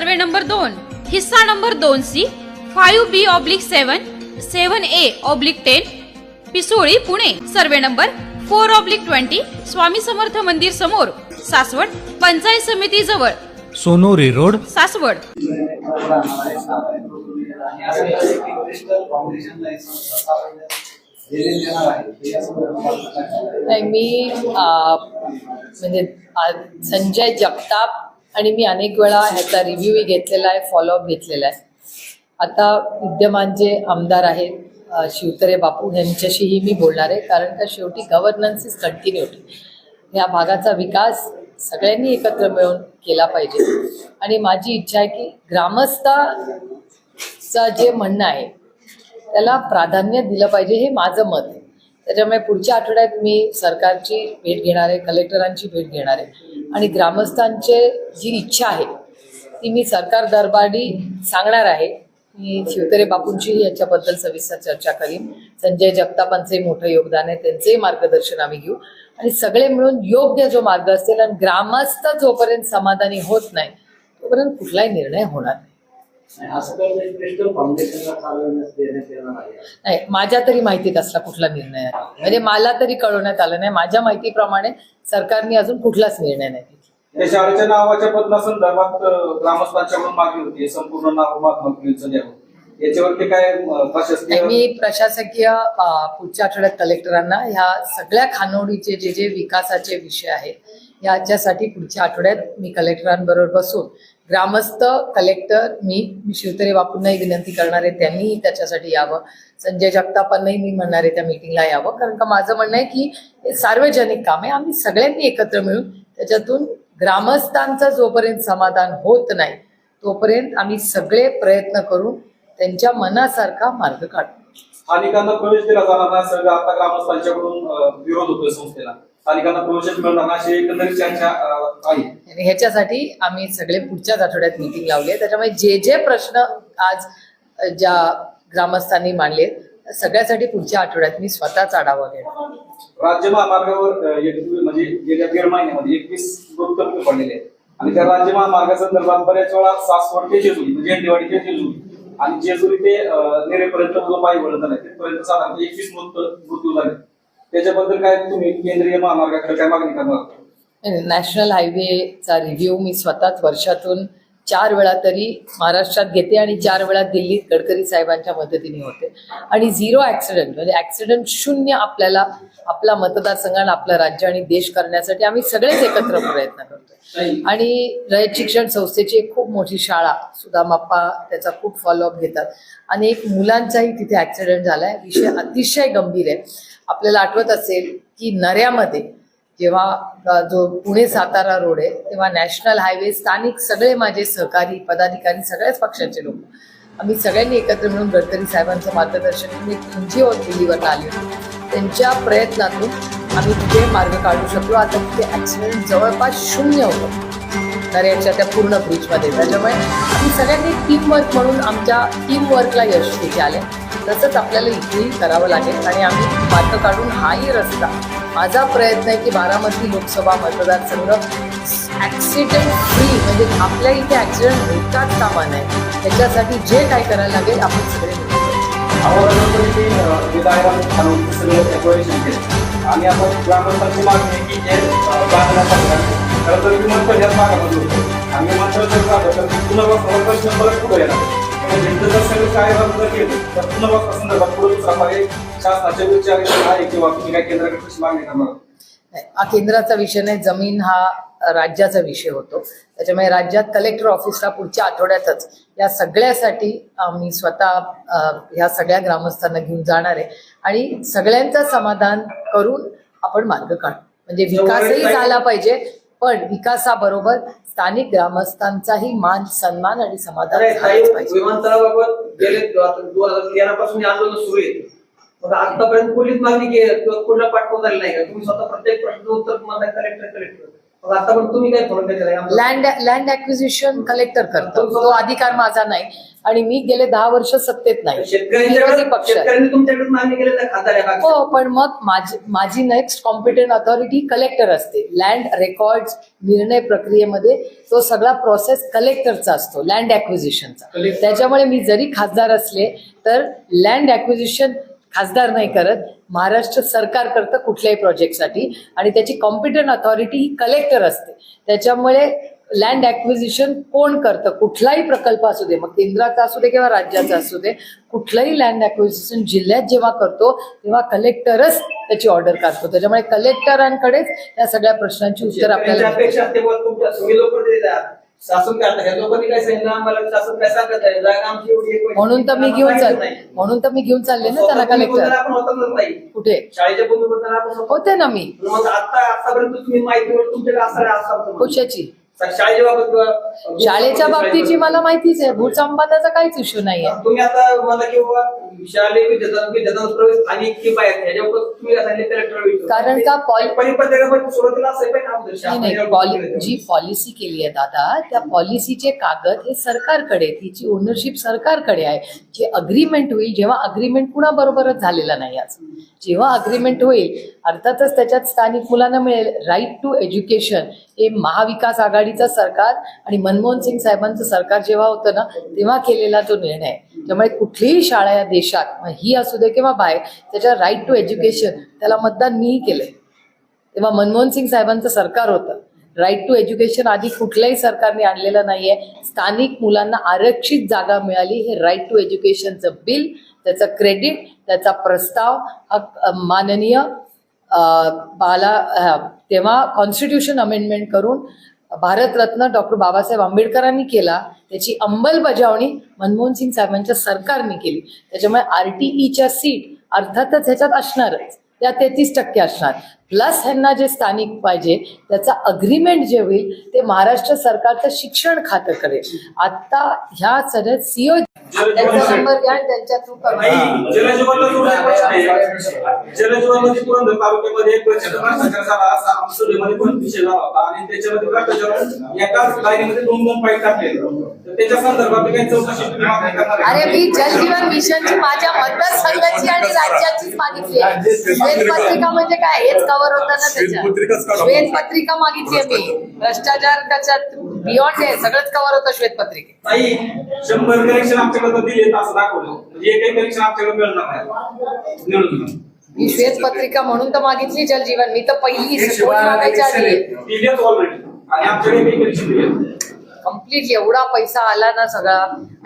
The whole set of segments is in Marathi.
सर्वे नंबर दोन हिस्सा नंबर दोन C five B oblique seven seven A oblique ten Pisoli Pune. Survey number four oblique twenty Swami Samarth मंदिर समोर सासवड पंचायत समिती जवळ. सोनोरी रोड. सासवड. नाही मी म्हणजे संजय जगताप आणि मी अनेक वेळा ह्याचा रिव्ह्यूही घेतलेला आहे फॉलोअप घेतलेला आहे. आता विद्यमान जे आमदार आहेत शिवतरे बापू यांच्याशीही मी बोलणार आहे. कारण का शेवटी गव्हर्नन्स इज कंटिन्युटी या भागाचा विकास सगळ्यांनी एकत्र मिळून केला पाहिजे. आणि माझी इच्छा आहे की ग्रामस्थाचं जे म्हणणं आहे त्याला प्राधान्य दिलं पाहिजे हे माझं मत आहे. त्याच्यामुळे पुढच्या आठवड्यात मी सरकारची भेट घेणार आहे कलेक्टरांची भेट घेणार आहे. आणि ग्रामस्थांचे जी इच्छा आहे ती मी सरकार दरबारी सांगणार आहे. मी शिवतरे बापूंचीही याच्याबद्दल सविस्तर चर्चा करीन. संजय जगतापांचंही मोठं योगदान आहे त्यांचंही मार्गदर्शन आम्ही घेऊ. आणि सगळे मिळून योग्य जो मार्ग असेल आणि ग्रामस्थ जोपर्यंत समाधानी होत नाही तोपर्यंत कुठलाही निर्णय होणार नाही. नाही माझ्या तरी माहितीत असला कुठला निर्णय आहे. म्हणजे मला तरी कळवण्यात आलं नाही. माझ्या माहितीप्रमाणे सरकारने अजून कुठलाच निर्णय नाही घेतला. शाळेच्या नावाच्या ग्रामस्थांच्याकडून मागणी होती. संपूर्ण नाव महात्मा याच्यावरती काय प्रशासकीय मी प्रशासकीय पुढच्या आठवड्यात कलेक्टरांना ह्या सगळ्या खानोडीचे जे जे विकासाचे विषय आहेत याच्यासाठी पुढच्या आठवड्यात मी कलेक्टरांबरोबर बसून ग्रामस्थ कलेक्टर मी मी शिवतरे बापूंनाही विनंती करणार आहे त्यांनीही त्याच्यासाठी यावं. संजय जगतापांनाही मी म्हणणार आहे त्या मीटिंगला यावं. कारण का माझं म्हणणं आहे की हे सार्वजनिक काम आहे. आम्ही सगळ्यांनी एकत्र मिळून त्याच्यातून ग्रामस्थांचं जोपर्यंत समाधान होत नाही तोपर्यंत आम्ही सगळे प्रयत्न करून त्यांच्या मनासारखा मार्ग काढतो स्थानिकांना प्रवेश दिला जाणार नाही सगळं आता ग्रामस्थांच्याकडून विरोध होतोय संस्थेला. स्थानिकांना मिळणार नाही अशी एकंदरीत चर्चा आहे. आणि ह्याच्यासाठी आम्ही सगळे पुढच्याच आठवड्यात मिटिंग लावली आहे. त्याच्यामुळे जे जे प्रश्न आज ज्या ग्रामस्थांनी मांडले सगळ्यासाठी पुढच्या आठवड्यात मी स्वतःच आढावा घेणार. राज्य महामार्गावर एक म्हणजे गेल्या दीड महिन्यामध्ये एकवीस मृत्यू पडलेले आहेत. आणि त्या राज्य महामार्गासंदर्भात बऱ्याच वेळा सासवड जेजुरी म्हणजे झेंडेवाडी ते जेजुरी आणि जेजुरी ते नेरेपर्यंत जो पायी वळण झालाय तिथपर्यंत साधारण एकवीस मृत्यू झाले त्याच्याबद्दल काय तुम्ही केंद्रीय महामार्गाकडे काय मागणी करणार? नॅशनल हायवेचा रिव्ह्यू मी स्वतःच वर्षातून चार वेळा तरी महाराष्ट्रात घेते आणि चार वेळा दिल्लीत गडकरी साहेबांच्या मदतीने होते. आणि झिरो ॲक्सिडेंट म्हणजे ॲक्सिडेंट शून्य आपल्याला आपला मतदारसंघ आणि आपलं राज्य आणि देश करण्यासाठी आम्ही सगळेच एकत्र प्रयत्न करतो आणि रयत शिक्षण संस्थेची एक खूप मोठी शाळा सुदामाप्पा त्याचा खूप फॉलोअप घेतात. आणि एक मुलांचाही तिथे ॲक्सिडेंट झालाय विषय अतिशय गंभीर आहे. आपल्याला आठवत असेल की नऱ्यामध्ये जेव्हा जो पुणे सातारा रोड आहे तेव्हा नॅशनल हायवे स्थानिक सगळे माझे सहकारी पदाधिकारी सगळ्याच पक्षाचे लोक आम्ही सगळ्यांनी एकत्र मिळून गडकरी साहेबांचं मार्गदर्शन मी तुमची एन जी ओ दिल्लीवर आली होती. त्यांच्या प्रयत्नातून आम्ही तिथे मार्ग काढू शकलो. आता तिथे ॲक्सिडेंट जवळपास शून्य होतं. नऱ्याच्या त्या पूर्ण ब्रिजमध्ये त्याच्यामुळे आम्ही सगळ्यांनी टीमवर्क म्हणून आमच्या टीमवर्कला यश तिथे आले तसंच आपल्याला इथेही करावं लागेल आणि आम्ही मार्ग काढून हाही रस्ता माझा प्रयत्न आहे की बारामती लोकसभा मतदारसंघ ॲक्सिडेंट फ्री म्हणजे आपल्या इथे ॲक्सिडेंट होताच कामा नाही त्याच्यासाठी जे काय करायला लागेल आपण सगळे आणि आपण ग्रामस्थांची मागणी की जे खरं तर विमान ह्याच भागामध्ये होतं आणि विमानतळ जर झालं तर परत पुढे येणार सगळं काय जर केलं तर पुनर्वास संदर्भात पुढे दुसरा पर्याय शासनाच्या विचार आहे किंवा तुम्ही काय केंद्राकडे कशी मागणी करणार हा केंद्राचा विषय नाही जमीन हा राज्याचा विषय होतो. त्याच्यामुळे राज्यात कलेक्टर ऑफिसला पुढच्या आठवड्यातच या सगळ्यासाठी आम्ही स्वतः ह्या सगळ्या ग्रामस्थांना घेऊन जाणार आहे. आणि सगळ्यांचं समाधान करून आपण मार्ग काढू. म्हणजे विकासही झाला पाहिजे पण विकासाबरोबर स्थानिक ग्रामस्थांचाही मान सन्मान आणि समाधान झालंच पाहिजे. विमानतळाबाबत गेले दोन हजार तेरा पासून आंदोलन सुरू आहे. मग आतापर्यंत पोलीस मागणी केली किंवा कुठला पाठवून झाली नाही का? तुम्ही स्वतः प्रत्येक प्रश्नाचं उत्तर तुम्हाला कलेक्टर कलेक्टर. आता पण तुम्ही काय फॉलो केलेलं आहे आम्हाला? लँड लँड ऍक्विजिशन कलेक्टर करतो तो अधिकार माझा नाही आणि मी गेले दहा वर्ष सत्तेत नाही. हो पण मग माझी माझी नेक्स्ट कॉम्पिटंट अथॉरिटी कलेक्टर असते लँड रेकॉर्ड निर्णय प्रक्रियेमध्ये तो सगळा प्रोसेस कलेक्टरचा असतो लँड ऍक्विजिशनचा. त्याच्यामुळे मी जरी खासदार असले तर लँड ऍक्विजिशन खासदार नाही करत महाराष्ट्र सरकार करतं कुठल्याही प्रोजेक्टसाठी आणि त्याची कॉम्पिटंट अथॉरिटी ही कलेक्टर असते. त्याच्यामुळे लँड ॲक्विजिशन कोण करतं? कुठलाही प्रकल्प असू दे मग केंद्राचा असू दे किंवा राज्याचा असू दे कुठलंही लँड ॲक्विजिशन जिल्ह्यात जेव्हा करतो तेव्हा कलेक्टरच त्याची ऑर्डर काढतो. त्याच्यामुळे कलेक्टरांकडेच या सगळ्या प्रश्नांची उत्तर आपल्याला काय आता ह्या लोकांनी काय सांगितलं आम्हाला शासन काय सांगत आहे जागा आमची एवढी आहे, म्हणून तर मी घेऊन चालले नाही. म्हणून तर मी घेऊन चालले ना बोलताना कलेक्टर आपण होतच नाही कुठे शाळेच्या बंधूबद्दल आपण होतो. ना मी मग आता आतापर्यंत तुम्ही माहिती तुमच्याकडे असणार आहे. कशाची शाळेच्या बाबतीची मला माहितीच आहे. भूसंपादनाचा काहीच इश्यू नाहीये. तुम्ही आता मला किंवा शालेय विद्यार्थ्यांना विद्यार्थ्यांचा प्रवेश आणि की बाहेर तुम्ही सांगितले कारण का सुरुवातीला पॉलि बोललेलं. जी पॉलिसी केली आहे दादा त्या पॉलिसीचे कागद हे सरकारकडे. हिची ओनरशिप सरकारकडे आहे. जे अग्रीमेंट होईल जेव्हा अग्रीमेंट कुणाबरोबरच झालेला नाही आज. जेव्हा अग्रीमेंट होईल अर्थातच त्याच्यात स्थानिक मुलांना मिळेल. राईट टू एज्युकेशन हे महाविकास आघाडीचं सरकार आणि मनमोहन सिंग साहेबांचं सरकार जेव्हा होतं ना तेव्हा केलेला तो निर्णय. त्यामुळे कुठलीही शाळा या देशात मग ही असू दे किंवा बाहेर त्याच्या राईट टू एज्युकेशन त्याला मतदान मीही केलंय. तेव्हा मनमोहन सिंग साहेबांचं सरकार होतं. राईट टू एज्युकेशन आधी कुठल्याही सरकारने आणलेलं नाहीये. स्थानिक मुलांना आरक्षित जागा मिळाली हे राईट टू एज्युकेशनचं बिल त्याचं क्रेडिट त्याचा प्रस्ताव हा माननीय बाला तेव्हा कॉन्स्टिट्यूशन अमेंडमेंट करून भारतरत्न डॉक्टर बाबासाहेब आंबेडकरांनी केला. त्याची अंमलबजावणी मनमोहन सिंग साहेबांच्या सरकारने केली. त्याच्यामुळे आर टी ईच्या सीट अर्थातच ह्याच्यात असणारच. त्या तेहतीस टक्के असणार. प्लस ह्यांना जे स्थानिक पाहिजे त्याचा अग्रीमेंट जे होईल ते महाराष्ट्र सरकारचं शिक्षण खातं करेल. आत्ता ह्या सगळ्यात सीओ त्यांचा नंबर घ्या आणि त्यांच्या थ्रू नाही, जलजीवनला जोडला एक प्रश्न आहे. जलजीवनमध्ये पुरंदर तालुक्यामध्ये एक प्रचंड भ्रष्टाचार झाला असा आमसोलीमध्ये पण विषय झाला होता. आणि त्याच्यामध्ये भ्रष्टाचार एकाच लाईनीमध्ये दोन दोन पाईप टाकले. तर त्याच्या संदर्भात काही चौकशी तुम्ही मागणी करणार आहे? अरे मी जलजीवन मिशनची माझ्या मतदारसंघाची आणि राज्याचीच मागितली आहे. श्वेतपत्रिका म्हणजे काय हेच कव्हर होतं ना त्याच्यात. श्वेतपत्रिका मागितली आहे मी. भ्रष्टाचार त्याच्यात बियॉन्ड आहे. सगळंच कव्हर होतं श्वेतपत्रिकेत नाही शंभर कनेक्शन आमच्याकडे तर दिले असं दाखवलं. म्हणजे एकही कनेक्शन आपल्याकडे मिळणार नाही. निवडून श्वेतपत्रिका म्हणून तर मागितली जलजीवन. मी तर पहिली कोणी मागायच्या आधी. ऑलरेडी आणि आमच्याकडे दिले कंप्लीट एवढा पैसा आला ना सगळा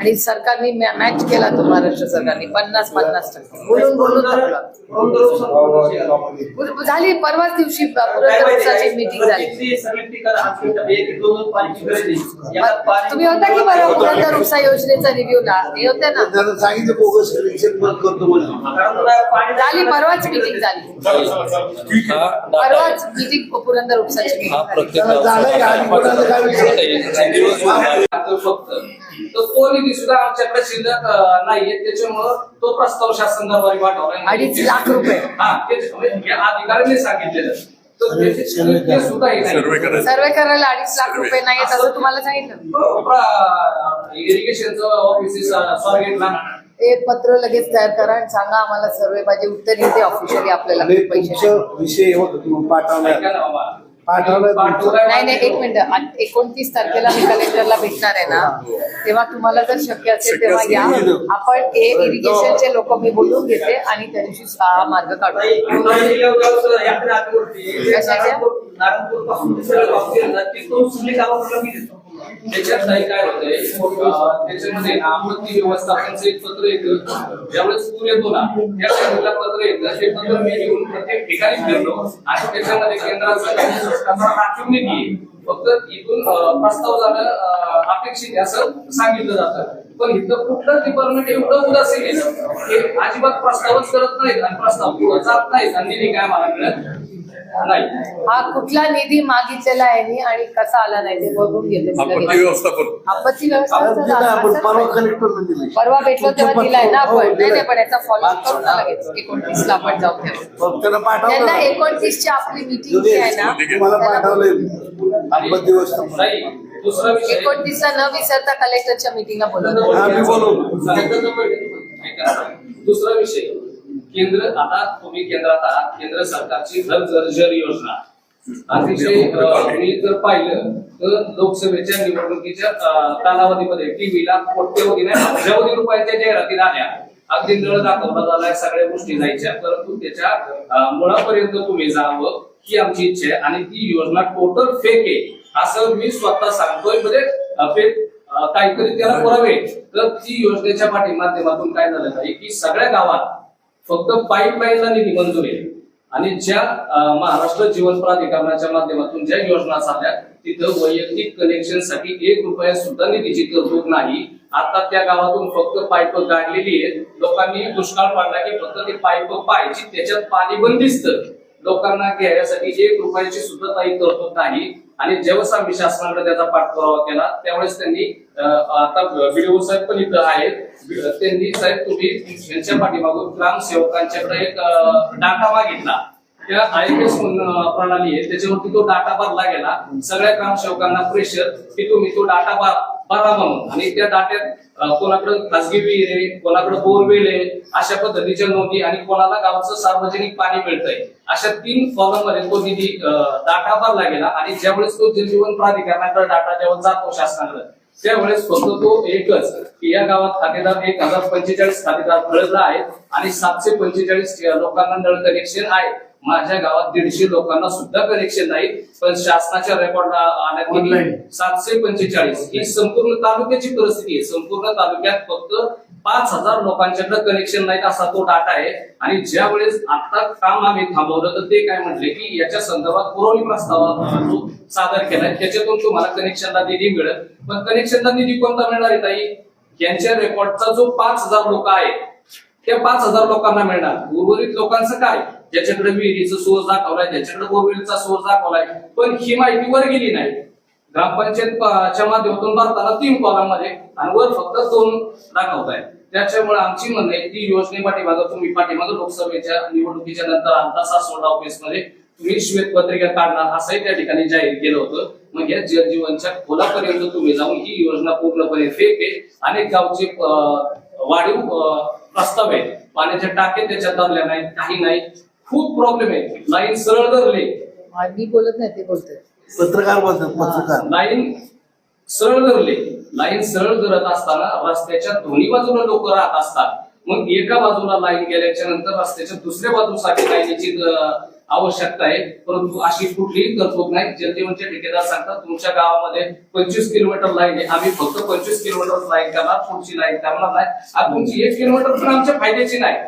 आणि सरकारने मॅच केला तो महाराष्ट्र सरकारने पन्नास पन्नास टक्के. बोलून बोलून झाली परवाच दिवशी आहे? मीटिंग झाली. तुम्ही होता की बरं पुरंदर उपसा योजनेचा रिव्ह्यूला हे होते ना. झाली परवाच मीटिंग झाली. परवाच मीटिंग पुरंदर उपसाची हा फक्त. तर तो निधी सुद्धा आमच्याकडे शिल्लक नाहीये त्याच्यामुळं तो प्रस्ताव शासन दरबारी पाठवला अडीच लाख रुपये. हा तेच म्हणजे अधिकाऱ्यांनी सांगितलेलं. सर्वे करायला अडीच लाख रुपये नाही असं तुम्हाला सांगितलं? इरिगेशनचं ऑफिस स्वारगेटला ते पत्र लगेच तयार करा आणि सांगा आम्हाला सर्वे पाहिजे. उत्तर येते ऑफिशियली आपल्याला. पैसे विषय होता तुम्ही पाठवला. पाठवलं नाही नाही एक मिनिट. एकोणतीस तारखेला मी कलेक्टरला भेटणार आहे ना तेव्हा तुम्हाला जर शक्य असेल तेव्हा या. आपण हे इरिगेशनचे लोक मी बोलून घेते आणि त्या दिवशी हा मार्ग काढू नाही, पुरंदर जिल्ह्यावर यात्रा आठवडती. कशाच्या? त्याच्यात काही काय होतंय? त्याच्यामध्ये आपत्ती व्यवस्थापनचं एक पत्र येतं. ज्यावेळेस सूर येतो ना. त्या पत्र येतं. ते पत्र मी घेऊन प्रत्येक ठिकाणी फिरलो आणि त्याच्यामध्ये केंद्राचा काही शासनाचा फक्त इथून प्रस्ताव जाणं अपेक्षित असं सांगितलं जातं. पण इथं कुठलं डिपार्टमेंट एवढं उदासीन आहे. हे अजिबात प्रस्तावच करत नाहीत आणि प्रस्ताव पुढे जात नाहीत. आणि काय मला मिळत हा कुठला निधी मागितलेला आहे नि आणि कसा आला नाही ते बघून घेते. मी आपत्ती. व्यवस्थापन. परवा भेटलो तेव्हा दिलाय ना आपण. नाही पण याचा फॉलोअप करू ना लगेच. एकोणतीस ला आपण जाऊ त्यांना एकोणतीस ची आपली मीटिंग जी आहे ना विषय. एकोणतीसला न विसरता कलेक्टरच्या मिटिंगला बोलवतो हा, मी. दुसरा विषय. केंद्र आता तुम्ही केंद्रात आहात केंद्र सरकारची घर जर योजना. अतिशय मी जर पाहिलं तर लोकसभेच्या निवडणुकीच्या कालावधीमध्ये टीव्हीला कोट्यवधी नाही अब्जावधी रुपयाच्या जाहिराती आल्या. अगदी नळ दाखवला झालाय सगळ्या गोष्टी जायच्या परंतु त्याच्या मुळापर्यंत तुम्ही जावं ही आमची इच्छा आहे आणि ती योजना टोटल फेक आहे असं मी स्वतः सांगतोय. म्हणजे काहीतरी त्याला पुरावे. तर ती योजनेच्या पाठी माध्यमातून काय झालं की सगळ्या गावात फक्त पाईपलाईनला निधी मंजूर आहे. आणि ज्या महाराष्ट्र जीवन प्राधिकरणाच्या माध्यमातून ज्या योजना चालल्या तिथं वैयक्तिक कनेक्शनसाठी एक रुपया सुद्धा निधीची तरतूद नाही. आता त्या गावातून फक्त पाईप काढलेली आहेत. लोकांनी दुष्काळ पडला की फक्त ते पाईप पाहायची त्याच्यात पाणी बंदिस्त लोकांना घ्यायसाठी एक रुपयाची सुद्धा काही तरतूद नाही. आणि जेव्हा आम्ही शासनाकडे त्याचा पाठपुरावा केला त्यावेळेस त्यांनी आता व्हिडिओ साहेब पण इथं आहेत. त्यांनी साहेब तुम्ही यांच्या पाठीमागून ग्रामसेवकांच्याकडे एक डाटा मागितला. त्या आय प्रणाली आहे त्याच्यावरती तो डाटा भरला गेला. सगळ्या ग्रामसेवकांना प्रेशर की तुम्ही तो डाटा बारा म्हणून आणि त्या दाट्यात कोणाकडे खासगी विहीर आहे कोणाकडे बोरवेल आहे अशा पद्धतीच्या नोंदी आणि कोणाला गावचं सार्वजनिक पाणी मिळतंय. अशा तीन कॉलममध्ये तो निधी डाटा भरला गेला आणि ज्यावेळेस तो जलजीवन प्राधिकरणाकडे डाटा जेव्हा जातो शासनाकडे त्यावेळेस फक्त तो एकच की या गावात खातेदार एक हजार पंचेचाळीस खातेदार मिळत आहेत आणि सातशे पंचेचाळीस लोकांना नळ कनेक्शन आहे. माझ्या गावात दीडशे लोकांना सुद्धा कनेक्शन नाही पण शासनाच्या रेकॉर्ड आल्यात की Online. सातशे पंचेचाळीस. ही संपूर्ण तालुक्याची परिस्थिती आहे. संपूर्ण तालुक्यात फक्त पाच हजार लोकांच्याकडे कनेक्शन नाहीत असा तो डाटा आहे. आणि ज्या वेळेस आता काम आम्ही थांबवलं तर ते काय म्हटले की याच्या संदर्भात पुरवणी प्रस्ताव जो सादर केलाय त्याच्यातून तुम्हाला कनेक्शनला निधी मिळेल. पण कनेक्शनला निधी कोणता मिळणार आहे ताई? यांच्या रेकॉर्डचा जो पाच हजार लोक आहेत त्या पाच हजार लोकांना मिळणार. उर्वरित लोकांचं काय? ज्याच्याकडे विहिरीचा सोर्स दाखवलाय ज्याच्याकडे बोरवेलचा सोर्स दाखवलाय पण ही माहिती वर गेली नाही. ग्रामपंचायतच्या माध्यमातून भरताना तीन कॉलममध्ये आणि वर फक्त दोन दाखवताय त्याच्यामुळे आमची म्हणणं आहे ती योजने पाठीमागं तुम्ही पाठीमागं लोकसभेच्या निवडणुकीच्या नंतर आता सासवड ऑफिसमध्ये तुम्ही श्वेतपत्रिका काढणार असंही त्या ठिकाणी जाहीर केलं होतं. मग या जलजीवनच्या खोलापर्यंत तुम्ही जाऊन ही योजना पूर्णपणे फेक आहे अनेक गावचे वाढीव प्रस्ताव आहे पाण्याच्या टाके त्याच्यात धरल्या नाहीत काही नाही खूप प्रॉब्लेम आहे. लाईन सरळ धरले. मी बोलत नाही ते बोलतोय. पत्रकार बोलतात पत्रकार. लाईन सरळ धरले. लाईन सरळ धरत असताना रस्त्याच्या दोन्ही बाजूला लोक राहत असतात. मग एका बाजूला लाईन गेल्याच्यानंतर रस्त्याच्या दुसऱ्या बाजूसाठी लाईनीची आवश्यकता आहे. परंतु अशी कुठलीही तरतूद नाही. जलजीवनचे ठेकेदार सांगतात तुमच्या गावामध्ये पंचवीस किलोमीटर लाईन आहे. आम्ही फक्त पंचवीस किलोमीटर लाईन करणार पुढची लाईन करणार नाही. आणि तुमची एक किलोमीटर पण आमच्या फायद्याची नाही.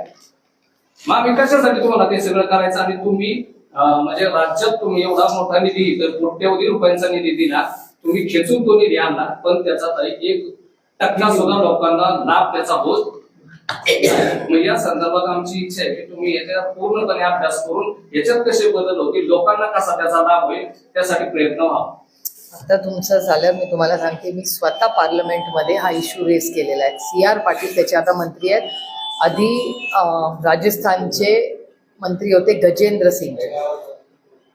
मग आम्ही कशासाठी तुम्हाला ते सगळं करायचं? आणि तुम्ही म्हणजे राज्यात तुम्ही एवढा मोठा निधी तर कोट्यवधी रुपयांचा निधी दिला. तुम्ही खेचून तो निधी आणला पण त्याचा तरी एक टक्का सुद्धा लोकांना लाभ त्याचा होत मग या संदर्भात आमची इच्छा आहे की तुम्ही याच्या पूर्णपणे अभ्यास करून याच्यात कसे बदल होतील लोकांना कसा त्याचा लाभ होईल त्यासाठी प्रयत्न व्हावा. आता तुमचं झालं मी तुम्हाला सांगते मी स्वतः पार्लमेंटमध्ये हा इश्यू रेस केलेला आहे. सी आर पाटील त्याचे आता मंत्री आहेत. आधी राजस्थानचे मंत्री होते गजेंद्र सिंग.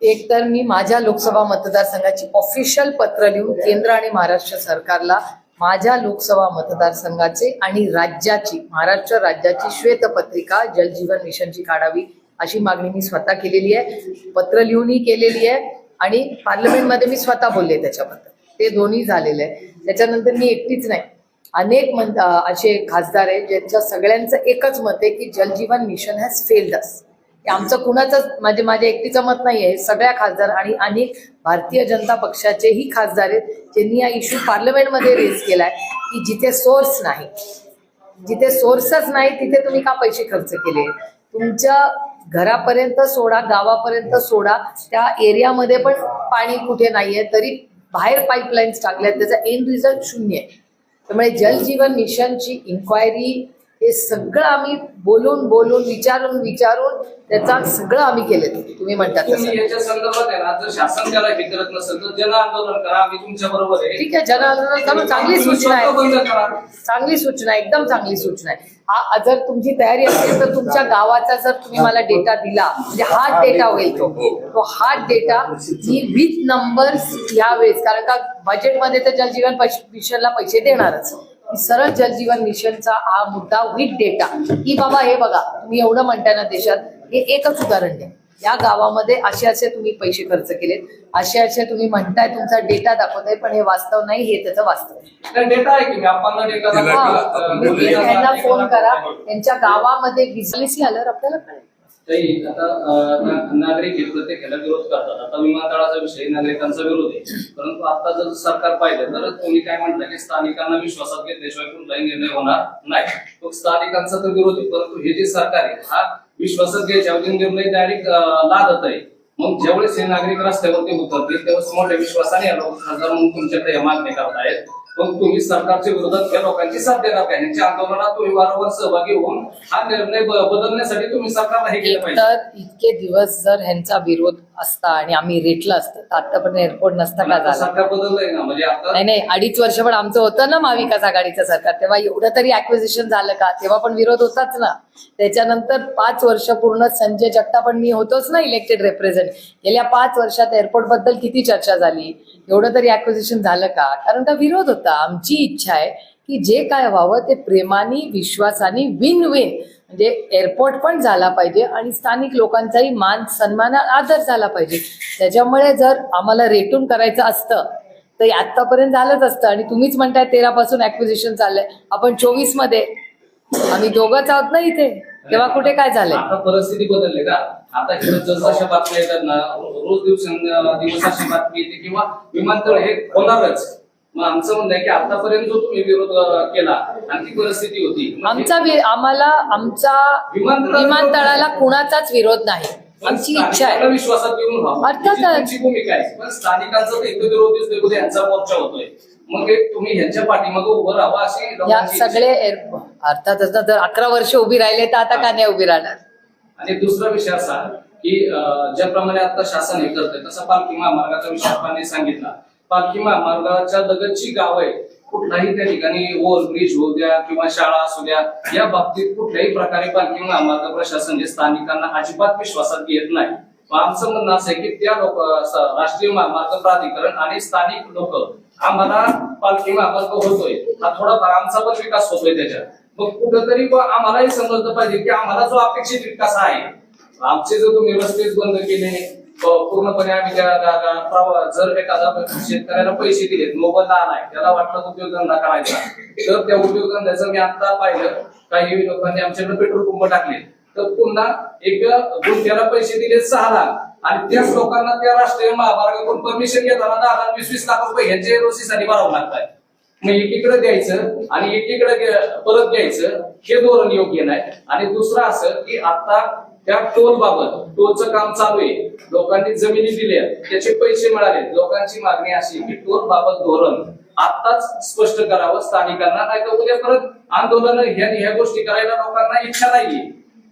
एक तर मी माझ्या लोकसभा मतदारसंघाची ऑफिशियल पत्र लिहून केंद्र आणि महाराष्ट्र सरकारला माझ्या लोकसभा मतदारसंघाचे आणि राज्याची महाराष्ट्र राज्याची श्वेतपत्रिका जलजीवन मिशनची काढावी अशी मागणी मी स्वतः केलेली आहे. पत्र लिहूनही केलेली आहे आणि पार्लमेंटमध्ये मी स्वतः बोलले त्याच्याबद्दल. ते दोन्ही झालेलं आहे. त्याच्यानंतर मी एकटीच नाही. अनेक मन असे खासदार आहेत ज्यांच्या सगळ्यांचं एकच मत आहे की Jal Jeevan mission has failed us आमचं कुणाचंच म्हणजे माझ्या एकटीचं मत नाही आहे सगळ्या खासदार आणि अनेक भारतीय जनता पक्षाचेही खासदार आहेत ज्यांनी या इश्यू पार्लमेंटमध्ये रेज केलाय की जिथे सोर्स नाही. जिथे सोर्सच नाही तिथे तुम्ही का पैसे खर्च केले? तुमच्या घरापर्यंत सोडा गावापर्यंत सोडा. त्या एरियामध्ये पण पाणी कुठे नाहीये? तरी बाहेर पाईपलाईन्स टाकल्या त्याचा एंड रिझल्ट शून्य आहे. त्यामुळे जल जीवन मिशनची इन्क्वायरी हे सगळं आम्ही बोलून बोलून विचारून विचारून त्याचा सगळं आम्ही केलं तुम्ही म्हणतात तुम्ही तसं. याच्या संदर्भात आहे ना जर शासन त्याला हे करत नसेल तर जन आंदोलन करा आम्ही तुमच्या बरोबर आहे. ठीक आहे जन आंदोलन करून चांगली सूचना आहे. चांगली सूचना आहे, एकदम चांगली सूचना आहे. हा जर तुमची तयारी असेल तर तुमच्या गावाचा जर तुम्ही मला डेटा दिला म्हणजे हार्ड डेटा होईल तो. तो हार्ड डेटा ही विथ नंबर्स यावेळेस कारण का बजेटमध्ये तर जलजीवन मिशनला पैसे देणारच. सरळ जलजीवन मिशनचा हा मुद्दा विथ डेटा की बाबा हे बघा तुम्ही एवढं म्हणताय ना देशात हे एकच उदाहरण द्या या गावामध्ये असे असे तुम्ही पैसे खर्च केलेत असे असे तुम्ही म्हणताय तुमचा डेटा दाखवताय पण हे वास्तव नाही हे त्याचं वास्तव यांना फोन करा. त्यांच्या गावामध्ये बिझनेस आल्यावर आपल्याला कळेल. ताई, आता ना- नागरिक हे प्रत्येकाला विरोध करतात. आता विमानतळाचा विषय नागरिकांचा विरोध आहे. परंतु आता जर सरकार पाहिलं तर तुम्ही काय म्हटलं की स्थानिकांना विश्वासात घेतल्याशिवाय कुठलाही निर्णय होणार नाही. मग स्थानिकांचा तर विरोध आहे परंतु हे जे सरकार आहे हा विश्वासात घ्यायच्याऐवजी निर्णय डायरेक्ट लादत आहे. मग ज्यावेळेस हे नागरिक रस्त्यावरती उतरतील त्यावेळेस मोठ्या विश्वासाने या लोक खासदार म्हणून तुमच्याकडे या मागणी करतायत. मग तुम्ही सरकारच्या विरोधात या लोकांची साथ देणार काय? यांच्या आंदोलनात तुम्ही वारंवार सहभागी होऊन हा निर्णय बदलण्यासाठी तुम्ही सरकारला हे केलं पाहिजे. तर इतके दिवस जर ह्यांचा विरोध असता आणि आम्ही रेटला असतं तर आतापर्यंत एअरपोर्ट नसता का झाला? सरकार बदललंय ना म्हणजे आता नाही नाही अडीच वर्ष पण आमचं होतं ना महाविकास आघाडीचं सरकार. तेव्हा एवढं तरी ऍक्विजिशन झालं का? तेव्हा पण विरोध होताच ना. त्याच्यानंतर पाच वर्ष पूर्ण संजय जगताप पण मी होतोच ना इलेक्टेड रिप्रेझेंट गेल्या पाच वर्षात एअरपोर्टबद्दल किती चर्चा झाली? एवढं तरी ऍक्विजिशन झालं का? कारण का विरोध होता. आमची इच्छा आहे की जे काय व्हावं ते प्रेमाने विश्वासाने विन विन म्हणजे एअरपोर्ट पण झाला पाहिजे आणि स्थानिक लोकांचाही मान सन्मान आदर झाला पाहिजे. त्याच्यामुळे जर आम्हाला रेटून करायचं असतं तर आतापर्यंत झालंच असतं. आणि तुम्हीच म्हणताय तेरा पासून ऍक्विजिशन चाललंय. आपण चोवीसमध्ये आम्ही दोघंच आहोत ना इथे. तेव्हा कुठे काय झालंय? परिस्थिती बदलली का? आता इकडे जसजशा बातम्या येतात ना रोज दिवस दिवस अशी बातमी येते किंवा विमानतळ हे होणारच. मग आमचं म्हणणं आहे की आतापर्यंत जो तुम्ही विरोध केला आणि ती परिस्थिती होती. आमचा आम्हाला आमचा विमानतळाला- कुणाचाच विरोध नाही. आमची इच्छा आहे. विश्वासात घेऊन अर्थातच. भूमिका आहे. पण स्थानिकांचा तर इथं विरोध दिसतोय यांचा मोर्चा होतोय. मग तुम्ही ह्यांच्या पाठीमागे उभं राहावं अशी या सगळे अर्थातच ना जर अकरा वर्ष उभी राहिले तर आता का नाही उभी राहणार? आणि दुसरा विषय असा की ज्याप्रमाणे आता शासन हे करतंय तसं पालखी महामार्गाचा विषय आपण सांगितला. पालखी महामार्गाच्या लगतची गाव आहे कुठलाही त्या ठिकाणी ओव्हर ब्रिज होऊ द्या किंवा शाळा असू द्या या बाबतीत कुठल्याही प्रकारे पालखी महामार्ग प्रशासन हे स्थानिकांना अजिबात विश्वासात घेत नाही. आमचं म्हणणं असं आहे की त्या लोक राष्ट्रीय महामार्ग प्राधिकरण आणि स्थानिक लोक आम्हाला पालखी महामार्ग होतोय. हा थोडाफार आमचा पण विकास होतोय त्याच्यात. मग कुठंतरी आम्हालाही समजलं पाहिजे की आम्हाला जो अपेक्षित विकास आहे आमचे जर तुम्ही रस्तेच बंद केले पूर्णपणे आम्ही त्या जर एखादा शेतकऱ्याला पैसे दिलेत आला आहे त्याला वाटलं उद्योगधंदा करायचा. तर त्या उद्योगधंद्याचं मी आता पाहिलं. काही लोकांनी आमच्याकडे पेट्रोल पंप टाकले. तर पुन्हा एक गुंठ्याला पैसे दिले सहा लाख. आणि त्याच लोकांना त्या राष्ट्रीय महामार्गाकडून परमिशन घेताना दहा लाख वीस वीस लाख रुपये ह्यांच्या एलओसी भरावं लागतात मग एकीकडे द्यायचं आणि एकीकडे परत द्यायचं हे धोरण योग्य नाही. आणि दुसरं असं की आता त्या टोल बाबत टोलचं काम चालू आहे. लोकांनी जमिनी दिल्या त्याचे पैसे मिळाले. लोकांची मागणी अशी की टोल बाबत धोरण आताच स्पष्ट करावं. स्थानिकांना नाही तर उद्या परत आंदोलन ह्या ह्या गोष्टी करायला लोकांना इच्छा नाहीये.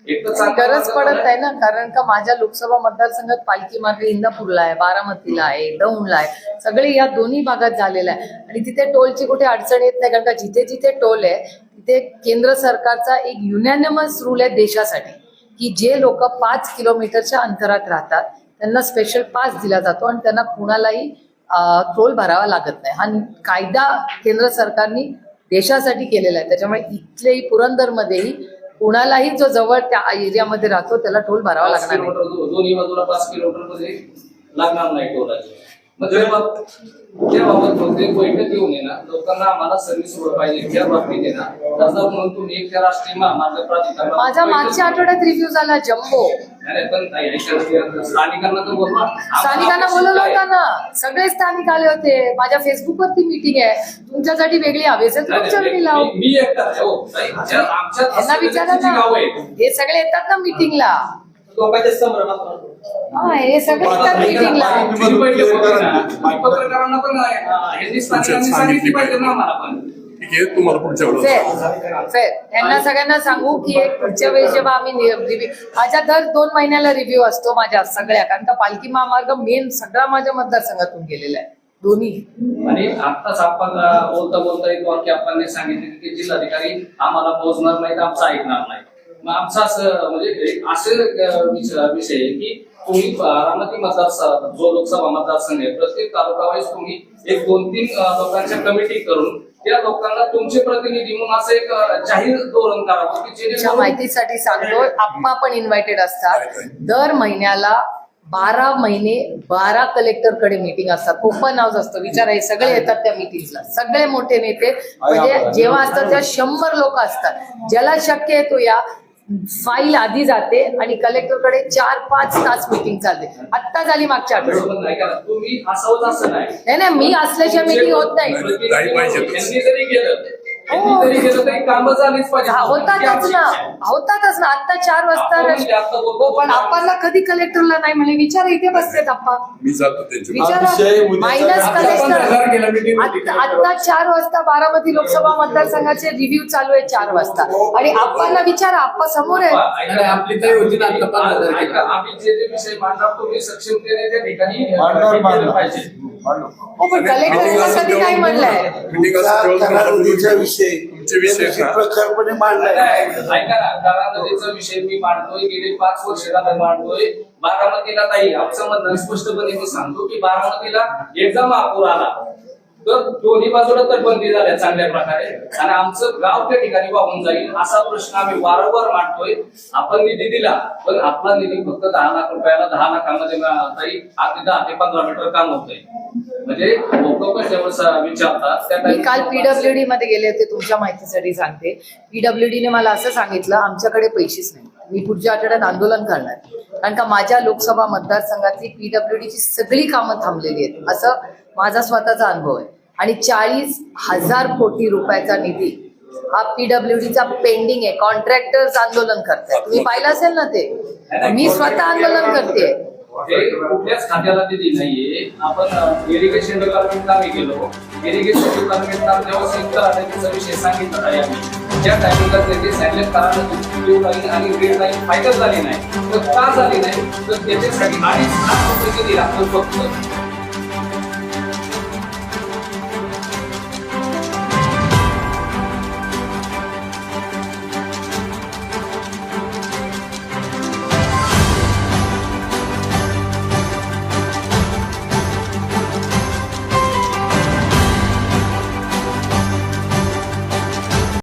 गरज पडत. आहे ना कारण का माझ्या लोकसभा मतदारसंघात पालखी मार्ग इंदापूरला आहे बारामतीला आहे दौंडला आहे सगळे या दोन्ही भागात झालेला आहे आणि तिथे टोलची कुठे अडचण येत नाही कारण का जिथे जिथे टोल आहे तिथे केंद्र सरकारचा एक युनॅनिमस रूल आहे देशासाठी की जे लोक पाच किलोमीटरच्या अंतरात राहतात त्यांना स्पेशल पास दिला जातो आणि त्यांना कुणालाही टोल भरावा लागत नाही हा कायदा केंद्र सरकारने देशासाठी केलेला आहे त्याच्यामुळे इथलेही पुरंदरमध्येही कुणालाही जो जवळ त्या एरियामध्ये राहतो त्याला टोल भरावा लागणार नाही. लागणार नाही टोलाचे. मग ते बैठक घेऊन येणार लोकांना आम्हाला सर्व्हिस पाहिजे त्या बाबतीत येणार खासदार म्हणून तुम्ही एक त्या राष्ट्रीय महामार्ग प्राधिकरणाला माझा मागच्या आठवड्यात रिव्ह्यू झाला जम्बो पण स्थानिकांना तर बोलवा. आम्हाला स्थानिकांना अपेक्षित बोलवलं. होतं ना. सगळे स्थानिक आले होते. माझ्या फेसबुक वरती मीटिंग आहे. तुमच्यासाठी वेगळी नाही, लाव. मी- हो. विचारा हे सगळे येतात ना मीटिंगला लोकांच्या संभ्रमात हा हे सगळे येतात मीटिंगला जी बैठक होती ना, ती पत्रकारांना पण अं, ह्यांनी स्थानिकांनी सांगितली पाहिजे ना आम्हाला पण. ठीक आहे तुम्हाला पुढच्या वेळेला फेर फेर त्यांना सगळ्यांना सांगू की एक पुढच्या वेळेस जेव्हा आम्ही रिव्ह्यू माझ्या दर दोन महिन्याला रिव्ह्यू असतो माझ्या सगळ्या कारण का पालखी महामार्ग मेन सगळा माझ्या मतदारसंघातून गेलेला आहे. दोन्ही. आणि आत्ताच आपण अं, बोलता बोलता एक वाक्य आपण सांगितले की जिल्हाधिकारी आम्हाला पोहोचणार नाही तर आमचं ऐकणार नाही मग आमचं असं म्हणजे एक असं विषय आहे की तुम्ही बारामती मतदार जो लोकसभा मतदारसंघ आहे प्रत्येक तालुका वाईज तुम्ही एक दोन तीन लोकांच्या कमिटी करून त्या लोकांना तुमचे प्रतिनिधी म्हणून असं एक जाहीर धोरण करावं की तुमच्या जेणेकरून माहितीसाठी सांगतोय आप्पा पण इन्व्हायटेड असतात. दर महिन्याला बारा महिने बारा कलेक्टरकडे मीटिंग असतात ओपन हाऊस असतं. विचार हे सगळे येतात त्या मिटिंगला सगळे मोठे नेते. म्हणजे जेव्हा असतात तेव्हा शंभर लोक असतात. ज्याला शक्य आहे तो या. फाईल आधी जाते आणि कलेक्टरकडे चार पाच तास मीटिंग चालते. आत्ता झाली मागच्या आठवड्यात नाही नाही. नाही नाही मी असल्याशिवाय मीटिंग होत नाही. हा, होतातच ना. होतातच ना. आता चार वाजता आपण म्हणजे. हो, पण आपणला कधी कलेक्टरला नाही म्हणे. विचार इथे विषय उद्याचा मायनस कलेक्टर. आत- आता चार वाजता बारामती लोकसभा मतदारसंघाचे रिव्ह्यू चालू आहे चार वाजता. आणि आप्पांना विचारा आप्पा समोर आहे आपली तरी होती ना आता पाच हजार ऐका, आम्ही जे जे विषय मांडणार सक्षमतेने त्या ठिकाणी. पाहिजे. हो पण कलेक्टरला कधी म्हणलंय विषय. प्रकारपणे मांडलाय. मी मांडतोय गेले पाच वर्ष मांडतोय. बारामतीला ताई आमचं म्हणणं स्पष्टपणे मी सांगतो की बारामतीला एकदा महापूर आला. तर दोन्ही बाजूला तर बंदी झाल्या चांगल्या प्रकारे. आणि आमचं गाव त्या ठिकाणी वाहून जाईल असा प्रश्न आम्ही वारंवार मांडतोय. आपण निधी दिला पण आपला निधी फक्त दहा लाख रुपयाला दहा लाखामध्ये ताई अगदी दहा ते पंधरा मीटर काम होतंय. म्हणजे लोक ज्यावेळेस विचारतात त्या मी काल पीडब्ल्यूडी मध्ये गेले होते तुमच्या माहितीसाठी सांगते. पीडब्ल्यूडी ने मला असं सांगितलं आमच्याकडे पैसेच नाही. मी पुढच्या आठवड्यात आंदोलन करणार. कारण का माझ्या लोकसभा मतदारसंघातली पीडब्ल्यूडीची सगळी कामं थांबलेली आहेत. असं माझा स्वतःचा अनुभव आहे. आणि चाळीस हजार कोटी रुपयाचा निधी हा पीडब्ल्यूडीचा पेंडिंग आहे. कॉन्ट्रॅक्टर्स आंदोलन करतात तुम्ही पाहिलं असेल ना ते? मी स्वतः आंदोलन करते. कुठल्याच खात्याला दिली नाहीये. आपण इरिगेशन डिपार्टमेंटला आम्ही गेलो. इरिगेशन डिपार्टमेंटला जेव्हा संयुक्त राहण्याचा विषय सांगितला नाही आम्ही. ज्या टायमिंगला त्याचे सॅटलेट करायला ब्ल्यू लाईन आणि ग्रीन लाईन फायदा झाली नाही तर का झाली नाही? तर त्याच्यासाठी अडीच लाख रुपये निधी लागतो फक्त?